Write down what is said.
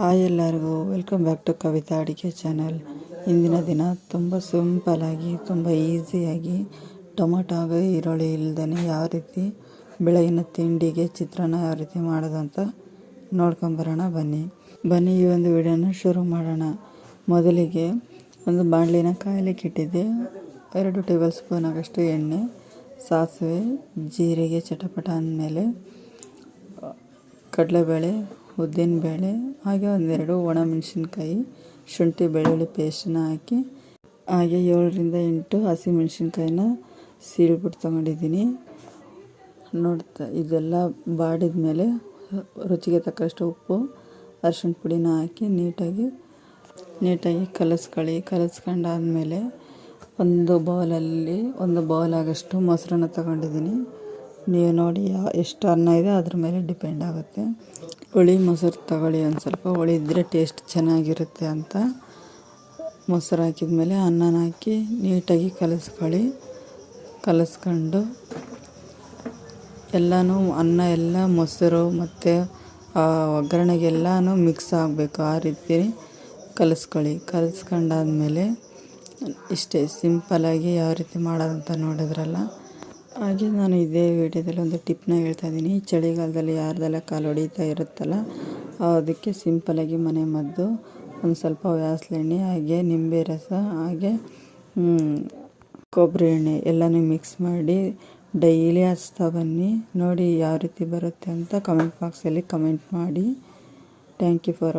Hi ಎಲ್ಲರಿಗೂ welcome back to Kavita ಅಡಿಗೆ channel ಇಂದಿನ ದಿನ ತುಂಬ ಸಿಂಪಲಾಗಿ ತುಂಬ ಈಸಿಯಾಗಿ ಟೊಮೊಟೊ ಈರುಳ್ಳಿ ಇಲ್ದೇ ಯಾವ ರೀತಿ ಬೆಳಗಿನ ತಿಂಡಿಗೆ, ಚಿತ್ರಾನ್ನ ಯಾವ ರೀತಿ ಮಾಡೋದು ಅಂತ ನೋಡ್ಕೊಂಬರೋಣ ಬನ್ನಿ. ಬನ್ನಿ, ಈ ಒಂದು ವಿಡಿಯೋನ ಶುರು ಮಾಡೋಣ. ಮೊದಲಿಗೆ ಒಂದು ಬಾಣಲಿನ ಕಾಯಲಿಕ್ಕೆ ಇಟ್ಟಿದ್ದೆ. ಎರಡು ಟೇಬಲ್ ಸ್ಪೂನ್ ಆಗಷ್ಟು ಎಣ್ಣೆ, ಸಾಸಿವೆ, ಜೀರಿಗೆ, ಚಟಪಟ ಅಂದಮೇಲೆ ಕಡಲೆಬೇಳೆ ಉದ್ದಿನಬೇಳೆ ಹಾಗೆ ಒಂದೆರಡು ಒಣಮೆಣಸಿನ್ಕಾಯಿ, ಶುಂಠಿ ಬೆಳ್ಳುಳ್ಳಿ ಪೇಸ್ಟನ್ನ ಹಾಕಿ, ಹಾಗೆ ಏಳರಿಂದ ಎಂಟು ಹಸಿಮೆಣಸಿನ್ಕಾಯಿನ ಸೀಳ್ಬಿಟ್ಟು ತೊಗೊಂಡಿದ್ದೀನಿ. ನೋಡ್ತಾ, ಇದೆಲ್ಲ ಬಾಡಿದ ಮೇಲೆ ರುಚಿಗೆ ತಕ್ಕಷ್ಟು ಉಪ್ಪು, ಅರ್ಶಿಣ ಪುಡಿನ ಹಾಕಿ ನೀಟಾಗಿ ನೀಟಾಗಿ ಕಲಿಸ್ಕೊಳ್ಳಿ. ಕಲಸ್ಕೊಂಡಾದ್ಮೇಲೆ ಒಂದು ಬೌಲಲ್ಲಿ ಒಂದು ಬೌಲ್ ಆಗಷ್ಟು ಮೊಸರನ್ನ ತಗೊಂಡಿದ್ದೀನಿ. ನೀವು ನೋಡಿ ಎಷ್ಟು ಅನ್ನ ಇದೆ ಅದ್ರ ಮೇಲೆ ಡಿಪೆಂಡ್ ಆಗುತ್ತೆ. ಹುಳಿ, ಮೊಸರು ತಗೊಳ್ಳಿ ಒಂದು ಸ್ವಲ್ಪ. ಹುಳಿ ಇದ್ದರೆ ಟೇಸ್ಟ್ ಚೆನ್ನಾಗಿರುತ್ತೆ ಅಂತ ಮೊಸರು ಹಾಕಿದ ಮೇಲೆ ಅನ್ನನ ಹಾಕಿ ನೀಟಾಗಿ ಕಲಸ್ಕೊಳ್ಳಿ. ಕಲಸ್ಕೊಂಡು ಎಲ್ಲನೂ ಅನ್ನ ಎಲ್ಲ, ಮೊಸರು ಮತ್ತು ಒಗ್ಗರಣೆಗೆಲ್ಲನೂ ಮಿಕ್ಸ್ ಆಗಬೇಕು ಆ ರೀತಿ ಕಲಸ್ಕೊಳ್ಳಿ. ಕಲಸ್ಕೊಂಡಾದ್ಮೇಲೆ ಇಷ್ಟೇ ಸಿಂಪಲಾಗಿ ಯಾವ ರೀತಿ ಮಾಡೋದಂತ ನೋಡಿದ್ರಲ್ಲ ಹಾಗೆ ನಾನು ಇದೇ ವಿಡಿಯೋದಲ್ಲಿ ಒಂದು ಟಿಪ್ನ ಹೇಳ್ತಾ ಇದ್ದೀನಿ. ಚಳಿಗಾಲದಲ್ಲಿ ಯಾರ್ದೆಲ್ಲ ಕಾಲು ಹೊಡಿತಾ ಇರುತ್ತಲ್ಲ, ಅದಕ್ಕೆ ಸಿಂಪಲಾಗಿ ಮನೆ ಮದ್ದು, ಒಂದು ಸ್ವಲ್ಪ ವ್ಯಾಸ್ಲೆಣ್ಣೆ, ಹಾಗೆ ನಿಂಬೆ ರಸ, ಹಾಗೆ ಕೊಬ್ಬರಿ ಎಣ್ಣೆ ಎಲ್ಲನೂ ಮಿಕ್ಸ್ ಮಾಡಿ ಡೈಲಿ ಹಚ್ತಾ ಬನ್ನಿ. ನೋಡಿ ಯಾವ ರೀತಿ ಬರುತ್ತೆ ಅಂತ ಕಮೆಂಟ್ ಬಾಕ್ಸಲ್ಲಿ ಕಮೆಂಟ್ ಮಾಡಿ. Thank you for